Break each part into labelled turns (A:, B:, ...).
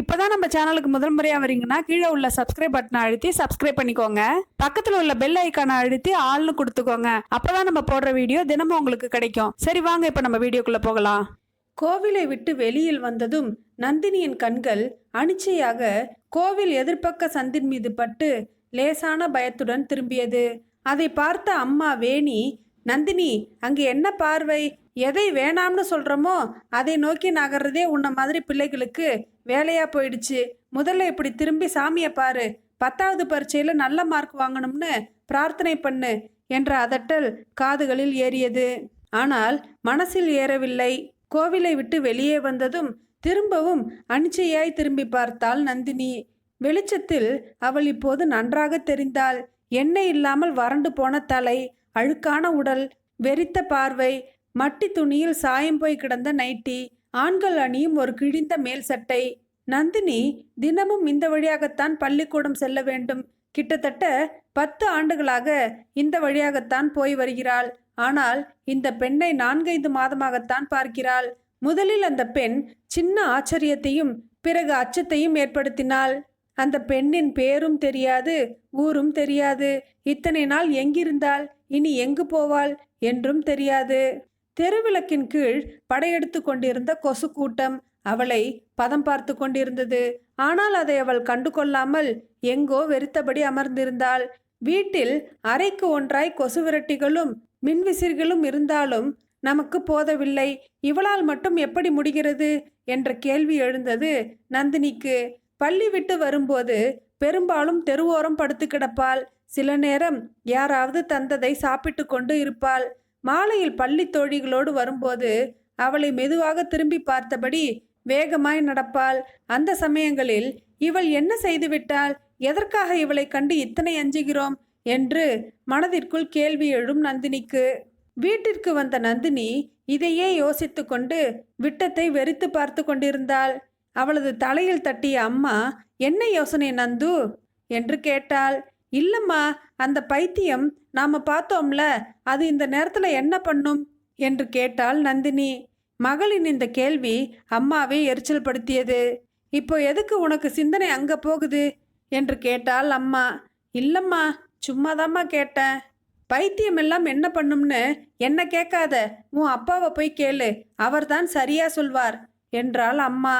A: இப்போதான் நம்ம சேனலுக்கு முதல் முறையாக வரீங்கன்னா கீழே உள்ள சப்ஸ்கிரைப் பட்டனை அழுத்தி சப்ஸ்கிரைப் பண்ணிக்கோங்க. பக்கத்தில் உள்ள பெல் ஐக்கானை அழுத்தி ஆள்னு கொடுத்துக்கோங்க. அப்போதான் நம்ம போடுற வீடியோ தினமும் உங்களுக்கு கிடைக்கும். சரி வாங்க இப்போ நம்ம வீடியோக்குள்ளே போகலாம். கோவிலை விட்டு வெளியில் வந்ததும் நந்தினியின் கண்கள் அனிச்சையாக கோவில் எதிர்ப்பக்க சந்தின் மீது பட்டு லேசான பயத்துடன் திரும்பியது. அதை பார்த்த அம்மா வேணி நந்தினி அங்கே என்ன பார்வை? எதை வேணாம்னு சொல்கிறோமோ அதை நோக்கி நகர்றதே உன்ன மாதிரி பிள்ளைகளுக்கு வேலையாக போயிடுச்சு. முதல்ல இப்படி திரும்பி சாமியை பாரு. பத்தாவது பரீட்சையில் நல்ல மார்க் வாங்கணும்னு பிரார்த்தனை பண்ணு என்ற அதட்டல் காதுகளில் ஏறியது. ஆனால் மனசில் ஏறவில்லை. கோவிலை விட்டு வெளியே வந்ததும் திரும்பவும் அனிச்சையாய் திரும்பி பார்த்தாள் நந்தினி. வெளிச்சத்தில் அவள் இப்போது நன்றாக தெரிந்தாள். எண்ணெய் இல்லாமல் வறண்டு போன தலை. அழுக்கான உடல் வெறித்த பார்வை மட்டி துணியில் சாயம் போய் கிடந்த நைட்டி ஆண்கள் அணியும் ஒரு கிழிந்த மேல் சட்டை. நந்தினி தினமும் இந்த வழியாகத்தான் பள்ளிக்கூடம் செல்ல வேண்டும். கிட்டத்தட்ட பத்து ஆண்டுகளாக இந்த வழியாகத்தான் போய் வருகிறாள். ஆனால் இந்த பெண்ணை நான்கைந்து மாதமாகத்தான் பார்க்கிறாள். முதலில் அந்த பெண் சின்ன ஆச்சரியத்தையும் பிறகு அச்சத்தையும் ஏற்படுத்தினாள். அந்த பெண்ணின் பேரும் தெரியாது ஊரும் தெரியாது. இத்தனை நாள் எங்கிருந்தாள் இனி எங்கு போவாள் என்றும் தெரியாது. தெருவிளக்கின் கீழ் படையெடுத்து கொண்டிருந்த கொசு கூட்டம் அவளை பதம் பார்த்து கொண்டிருந்தது. ஆனால் அதை அவள் கண்டு கொள்ளாமல் எங்கோ வெறுத்தபடி அமர்ந்திருந்தாள். வீட்டில் அறைக்கு ஒன்றாய் கொசு விரட்டிகளும் மின்விசிறிகளும் இருந்தாலும் நமக்கு போதவில்லை. இவளால் மட்டும் எப்படி முடிகிறது? என்ற கேள்வி எழுந்தது நந்தினிக்கு. பள்ளி விட்டு வரும்போது பெரும்பாலும் தெருவோரம் படுத்து கிடப்பாள். சில நேரம் யாராவது தந்ததை சாப்பிட்டு கொண்டு இருப்பாள். மாலையில் பள்ளி தோழிகளோடு வரும்போது அவளை மெதுவாக திரும்பி பார்த்தபடி வேகமாய் நடப்பாள். அந்த சமயங்களில் இவள் என்ன செய்துவிட்டாள் எதற்காக இவளை கண்டு இத்தனை அஞ்சுகிறோம்? என்று மனதிற்குள் கேள்வி எழும் நந்தினிக்கு. வீட்டிற்கு வந்த நந்தினி இதையே யோசித்து கொண்டு விட்டத்தை வெறித்து பார்த்து கொண்டிருந்தாள். அவளது தலையில் தட்டிய அம்மா என்ன யோசனை நந்து? என்று கேட்டாள். இல்லம்மா அந்த பைத்தியம் நாம் பார்த்தோம்ல அது இந்த நேரத்தில் என்ன பண்ணும்? என்று கேட்டாள் நந்தினி. மகளின் இந்த கேள்வி அம்மாவை எரிச்சல் படுத்தியது. இப்போ எதுக்கு உனக்கு சிந்தனை அங்கே போகுது? என்று கேட்டாள் அம்மா. இல்லம்மா சும்மாதாம்மா கேட்டேன். பைத்தியம் எல்லாம் என்ன பண்ணும்னு என்ன கேட்காத? உன் அப்பாவை போய் கேளு அவர்தான் சரியா சொல்வார் என்றாள் அம்மா.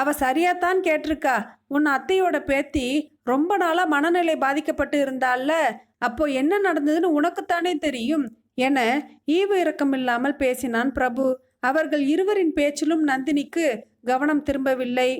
A: அவ சரியாத்தான் கேட்டிருக்கா. உன் அத்தையோட பேத்தி ரொம்ப நாளாக மனநிலை பாதிக்கப்பட்டு இருந்தால அப்போ என்ன நடந்ததுன்னு உனக்குத்தானே தெரியும். என ஈவு இரக்கம் இல்லாமல் பேசினான் பிரபு. அவர்கள் இருவரின் பேச்சிலும் நந்தினிக்கு கவனம் திரும்பவில்லை.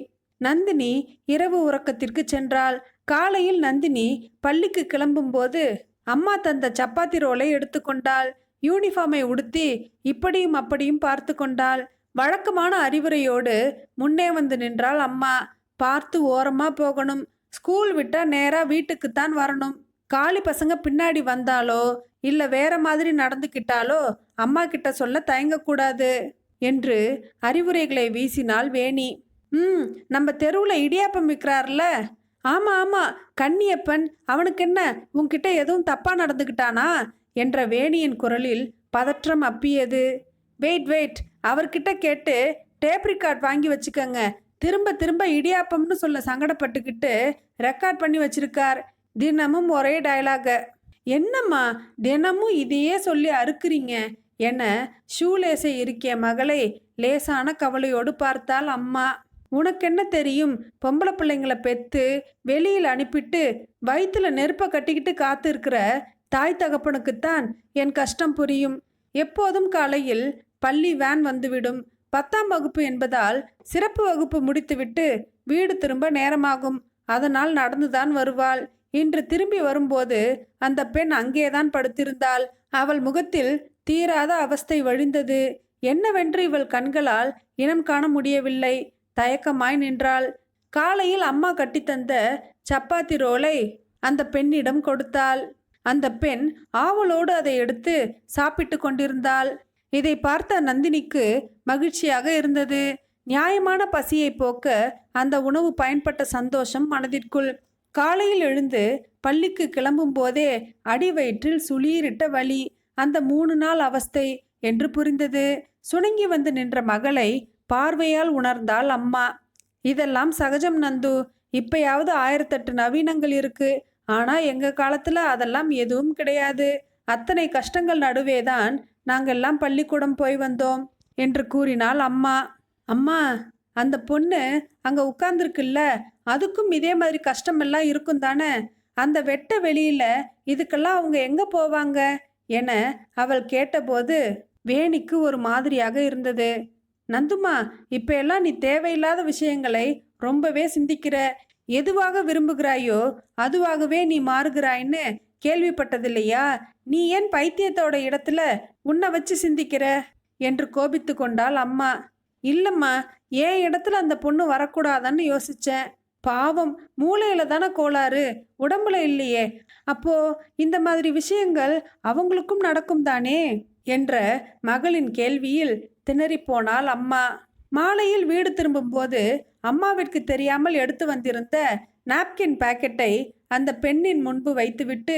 A: நந்தினி இரவு உறக்கத்திற்கு சென்றாள். காலையில் நந்தினி பள்ளிக்கு கிளம்பும்போது அம்மா தந்த சப்பாத்தி ரோலை எடுத்துக்கொண்டாள். யூனிஃபார்மை உடுத்தி இப்படியும் அப்படியும் பார்த்து கொண்டாள். வழக்கமான அறிவுரையோடு முன்னே வந்து நின்றால் அம்மா பார்த்து ஓரமாக போகணும். ஸ்கூல் விட்டால் நேராக வீட்டுக்கு வீட்டுக்குத்தான் வரணும். காளி பசங்க பின்னாடி வந்தாலோ இல்லை வேற மாதிரி நடந்துக்கிட்டாலோ அம்மா கிட்ட சொல்ல தயங்கக்கூடாது என்று அறிவுரைகளை வீசினாள் வேணி. ம் நம்ம தெருவில் இடியாப்பம் விற்கிறார்ல ஆமாம் ஆமாம் கன்னியப்பன் அவனுக்கு என்ன உன்கிட்ட எதுவும் தப்பாக நடந்துக்கிட்டானா என்ற வேணியின் குரலில் பதற்றம் அப்பியது. வெயிட் வெயிட் அவர்கிட்ட கேட்டு டேப் ரெக்கார்ட் வாங்கி வச்சுக்கோங்க. திரும்ப திரும்ப இடியாப்பம்னு சொல்ல சங்கடப்பட்டுக்கிட்டு ரெக்கார்ட் பண்ணி வச்சிருக்கார். தினமும் ஒரே டயலாக என்னம்மா தினமும் இதையே சொல்லி அறுக்குறீங்க? என ஷூலேஸை இருக்கிய மகளை லேசான கவலையோடு பார்த்தால் அம்மா. உனக்கென்ன தெரியும்? பொம்பளை பிள்ளைங்களை பெத்து வெளியில் அனுப்பிட்டு வயிற்றுல நெருப்பை கட்டிக்கிட்டு காத்து இருக்கிற தாய் தகப்பனுக்குத்தான் என் கஷ்டம் புரியும். எப்போதும் காலையில் பள்ளி வேன் வந்துவிடும். பத்தாம் வகுப்பு என்பதால் சிறப்பு வகுப்பு முடித்துவிட்டு வீடு திரும்ப நேரமாகும். அதனால் நடந்துதான் வருவாள். இன்று திரும்பி வரும்போது அந்த பெண் அங்கேதான் படுத்திருந்தாள். அவள் முகத்தில் தீராத அவஸ்தை வழிந்தது. என்னவென்று இவள் கண்களால் இனம் காண முடியவில்லை. தயக்கமாய் நின்றாள். காலையில் அம்மா கட்டித்தந்த சப்பாத்தி ரோலை அந்த பெண்ணிடம் கொடுத்தாள். அந்த பெண் ஆவலோடு அதை எடுத்து சாப்பிட்டு கொண்டிருந்தாள். இதை பார்த்த நந்தினிக்கு மகிழ்ச்சியாக இருந்தது. நியாயமான பசியை போக்க அந்த உணவு பயன்பட்ட சந்தோஷம் மனதிற்குள். காலையில் எழுந்து பள்ளிக்கு கிளம்பும் போதே அடி வயிற்றில் சுளீரிட்ட வழி அந்த மூணு நாள் அவஸ்தை என்று புரிந்தது. சுணங்கி வந்து நின்ற மகளை பார்வையால் உணர்ந்தாள் அம்மா. இதெல்லாம் சகஜம் நந்து. இப்பயாவது ஆயிரத்தெட்டு நவீனங்கள் இருக்கு. ஆனால் எங்கள் காலத்தில் அதெல்லாம் எதுவும் கிடையாது. அத்தனை கஷ்டங்கள் நடுவே தான் நாங்கள்லாம் பள்ளிக்கூடம் போய் வந்தோம் என்று கூறினாள் அம்மா. அம்மா அந்த பொண்ணு அங்கே உட்கார்ந்துருக்குல்ல அதுக்கும் இதே மாதிரி கஷ்டமெல்லாம் இருக்கும் தானே? அந்த வெட்ட வெளியில் இதுக்கெல்லாம் அவங்க எங்கே போவாங்க? என அவள் கேட்டபோது வேணிக்கு ஒரு மாதிரியாக இருந்தது. நந்துமா இப்போ எல்லாம் நீ தேவையில்லாத விஷயங்களை ரொம்பவே சிந்திக்கிற. எதுவாக விரும்புகிறாயோ அதுவாகவே நீ மாறுகிறாய்ன்னு கேள்விப்பட்டதில்லையா? நீ ஏன் பைத்தியத்தோட இடத்துல உன்னை வச்சு சிந்திக்கிற? என்று கோபித்து கொண்டாள் அம்மா. இல்லம்மா ஏன் இடத்துல அந்த பொண்ணு வரக்கூடாதான்னு யோசித்தேன் பாவம் மூளையில தானே கோளாறு உடம்புல இல்லையே. அப்போ இந்த மாதிரி விஷயங்கள் அவங்களுக்கும் நடக்கும் தானே? என்ற மகளின் கேள்வியில் திணறிப்போனாள் அம்மா. மாலையில் வீடு திரும்பும்போது அம்மாவிற்கு தெரியாமல் எடுத்து வந்திருந்த நாப்கின் பாக்கெட்டை அந்த பெண்ணின் முன்பு வைத்துவிட்டு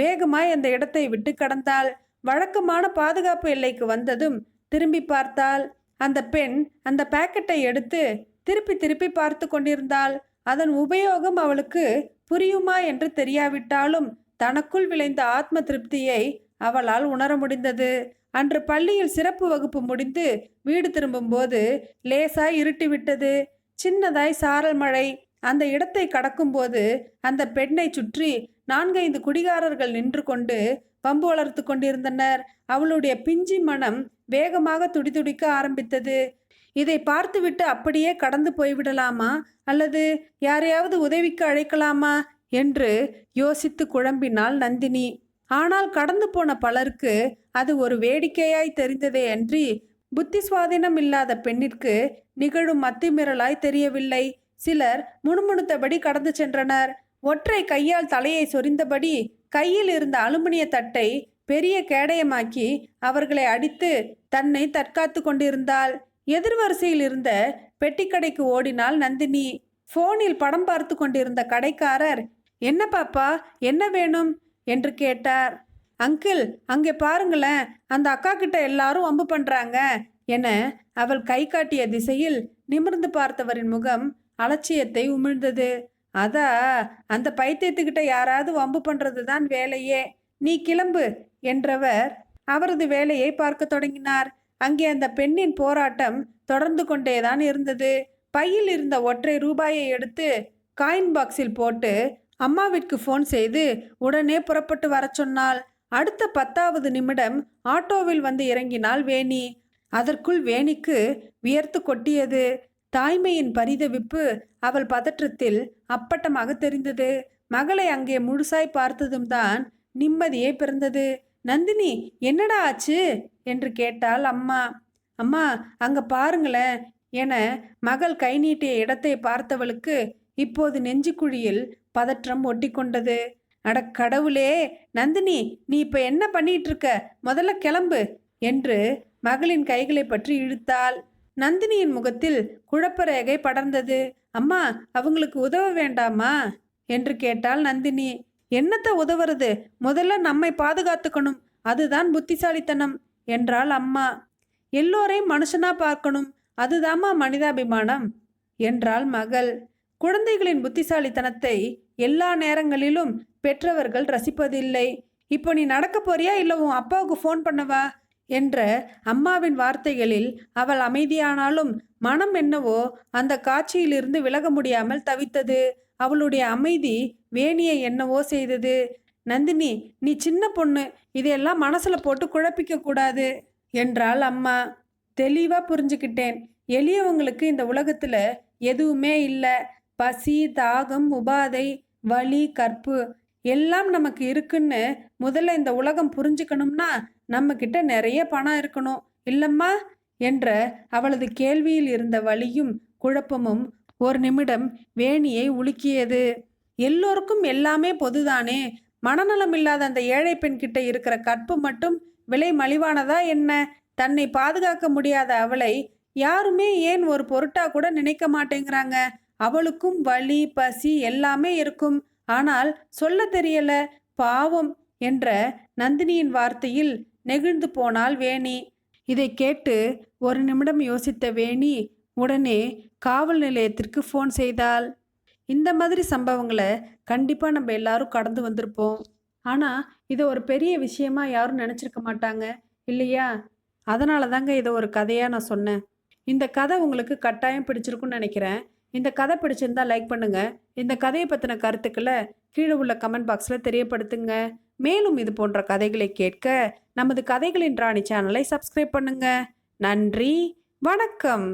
A: வேகமாய் அந்த இடத்தை விட்டு கடந்தாள். வழக்கமான பாதுகாப்பு எல்லைக்கு வந்ததும் திரும்பி பார்த்தாள். அந்த பெண் அந்த பாக்கெட்டை எடுத்து திருப்பி திருப்பி பார்த்து கொண்டிருந்தாள். அதன் உபயோகம் அவளுக்கு புரியுமா என்று தெரியாவிட்டாலும் தனக்குள் விளைந்த ஆத்ம திருப்தியை அவளால் உணர முடிந்தது. அன்று பள்ளியில் சிறப்பு வகுப்பு முடிந்து வீடு திரும்பும்போது லேசாய் இருட்டிவிட்டது. சின்னதாய் சாரல் மழை. அந்த இடத்தை கடக்கும்போது அந்த பெண்ணை சுற்றி நான்கைந்து குடிகாரர்கள் நின்று கொண்டு பம்பு வளர்த்து கொண்டிருந்தனர். அவளுடைய பிஞ்சி மனம் வேகமாக துடிதுடிக்க ஆரம்பித்தது. இதை பார்த்துவிட்டு அப்படியே கடந்து போய்விடலாமா? அல்லது யாரையாவது உதவிக்கு அழைக்கலாமா? என்று யோசித்து குழம்பினாள் நந்தினி. ஆனால் கடந்து போன பலருக்கு அது ஒரு வேடிக்கையாய் தெரிந்ததே அன்றி புத்தி சுவாதீனம் இல்லாத பெண்ணிற்கு நிகழும் மத்திமிரலாய் தெரியவில்லை. சிலர் முணுமுணுத்தபடி கடந்து சென்றனர். ஒற்றை கையால் தலையை சொரிந்தபடி கையில் இருந்த அலுமினிய தட்டை பெரிய கேடயமாக்கி அவர்களை அடித்து தன்னை தற்காத்து கொண்டிருந்தாள். எதிர்வரிசையில் இருந்த பெட்டிக்கடைக்கு ஓடினாள் நந்தினி. போனில் படம் பார்த்து கொண்டிருந்த கடைக்காரர் என்ன பாப்பா என்ன வேணும்? என்று கேட்டார். அங்கிள் அங்கே பாருங்களேன் அந்த அக்கா கிட்ட எல்லாரும் வம்பு பண்றாங்க என அவள் கை காட்டிய திசையில் நிமிர்ந்து பார்த்தவரின் முகம் அலட்சியத்தை உமிழ்ந்தது. அதா அந்த பைத்தியத்துக்கிட்ட யாராவது வம்பு பண்றது தான் வேலையே நீ கிளம்பு என்றவர் அவரது வேலையை பார்க்க தொடங்கினார். அங்கே அந்த பெண்ணின் போராட்டம் தொடர்ந்து கொண்டேதான் இருந்தது. பையில் இருந்த ஒற்றை ரூபாயை எடுத்து காயின் பாக்ஸில் போட்டு அம்மாவிற்கு ஃபோன் செய்து உடனே புறப்பட்டு வரச் சொன்னாள். அடுத்த பத்தாவது நிமிடம் ஆட்டோவில் வந்து இறங்கினாள் வேணி. அதற்குள் வேணிக்கு வியர்த்து கொட்டியது. தாய்மையின் பரிதவிப்பு அவள் பதற்றத்தில் அப்பட்டமாக தெரிந்தது. மகளை அங்கே முழுசாய் பார்த்ததும் தான் நிம்மதியே பிறந்தது. நந்தினி என்னடா ஆச்சு? என்று கேட்டாள் அம்மா. அம்மா அங்க பாருங்களேன் என மகள் கை நீட்டிய இடத்தை பார்த்தவளுக்கு இப்போது நெஞ்சுக்குழியில் பதற்றம் ஒட்டிக்கொண்டது. அட கடவுளே நந்தினி நீ இப்போ என்ன பண்ணிட்டு இருக்க முதல்ல கிளம்பு என்று மகளின் கைகளை பற்றி இழுத்தாள். நந்தினியின் முகத்தில் குழப்ப ரேகை படர்ந்தது. அம்மா அவங்களுக்கு உதவ வேண்டாமா? என்று கேட்டாள் நந்தினி. என்னத்தை உதவுறது? முதல்ல நம்மை பாதுகாத்துக்கணும். அதுதான் புத்திசாலித்தனம் என்றாள் அம்மா. எல்லோரையும் மனுஷனா பார்க்கணும். அதுதாம்மா மனிதாபிமானம் என்றாள் மகள். குழந்தைகளின் புத்திசாலித்தனத்தை எல்லா நேரங்களிலும் பெற்றவர்கள் ரசிப்பதில்லை. இப்போ நீ நடக்க போறியா? இல்லை உன் அப்பாவுக்கு ஃபோன் பண்ணவா? என்ற அம்மாவின் வார்த்தைகளில் அவள் அமைதியானாலும் மனம் என்னவோ அந்த காட்சியிலிருந்து விலக முடியாமல் தவித்தது. அவளுடைய அமைதி வேணியை என்னவோ செய்தது. நந்தினி நீ சின்ன பொண்ணு. இதையெல்லாம் மனசுல போட்டு குழப்பிக்க கூடாது என்றாள் அம்மா. தெளிவா புரிஞ்சுக்கிட்டேன். எளியவங்களுக்கு இந்த உலகத்துல எதுவுமே இல்லை. பசி தாகம் உபாதை வலி கற்பு எல்லாம் நமக்கு இருக்குன்னு முதல்ல இந்த உலகம் புரிஞ்சுக்கணும்னா நம்ம கிட்ட நிறைய பணம் இருக்கணும். இல்லம்மா? என்ற அவளது கேள்வியில் இருந்த வலியும் குழப்பமும் ஒரு நிமிடம் வேணியை உலுக்கியது. எல்லோருக்கும் எல்லாமே பொதுதானே? மனநலம் இல்லாத அந்த ஏழை பெண் கிட்ட இருக்கிற கற்பு மட்டும் விலை மலிவானதா என்ன? தன்னை பாதுகாக்க முடியாத அவளை யாருமே ஏன் ஒரு பொருட்டா கூட நினைக்க மாட்டேங்கிறாங்க? அவளுக்கும் வலி பசி எல்லாமே இருக்கும். ஆனால் சொல்ல தெரியல பாவம் என்ற நந்தினியின் வார்த்தையில் நெகிழ்ந்து போனாள் வேணி. இதை கேட்டு ஒரு நிமிடம் யோசித்த வேணி உடனே காவல் நிலையத்திற்கு ஃபோன் செய்தாள். இந்த மாதிரி சம்பவங்களை கண்டிப்பாக நம்ம எல்லாரும் கடந்து வந்திருப்போம். ஆனால் இதை ஒரு பெரிய விஷயமா யாரும் நினச்சிருக்க மாட்டாங்க இல்லையா? அதனால தாங்க இதை ஒரு கதையாக நான் சொன்னேன். இந்த கதை உங்களுக்கு கட்டாயம் பிடிச்சிருக்குன்னு நினைக்கிறேன். இந்த கதை பிடிச்சிருந்தா லைக் பண்ணுங்கள் இந்த கதையை பற்றின கருத்துக்களை கீழே உள்ள கமெண்ட் பாக்ஸில் தெரியப்படுத்துங்க. மேலும் இது போன்ற கதைகளை கேட்க நமது கதைகளின் ராணி சேனலை சப்ஸ்கிரைப் பண்ணுங்கள் நன்றி. வணக்கம்.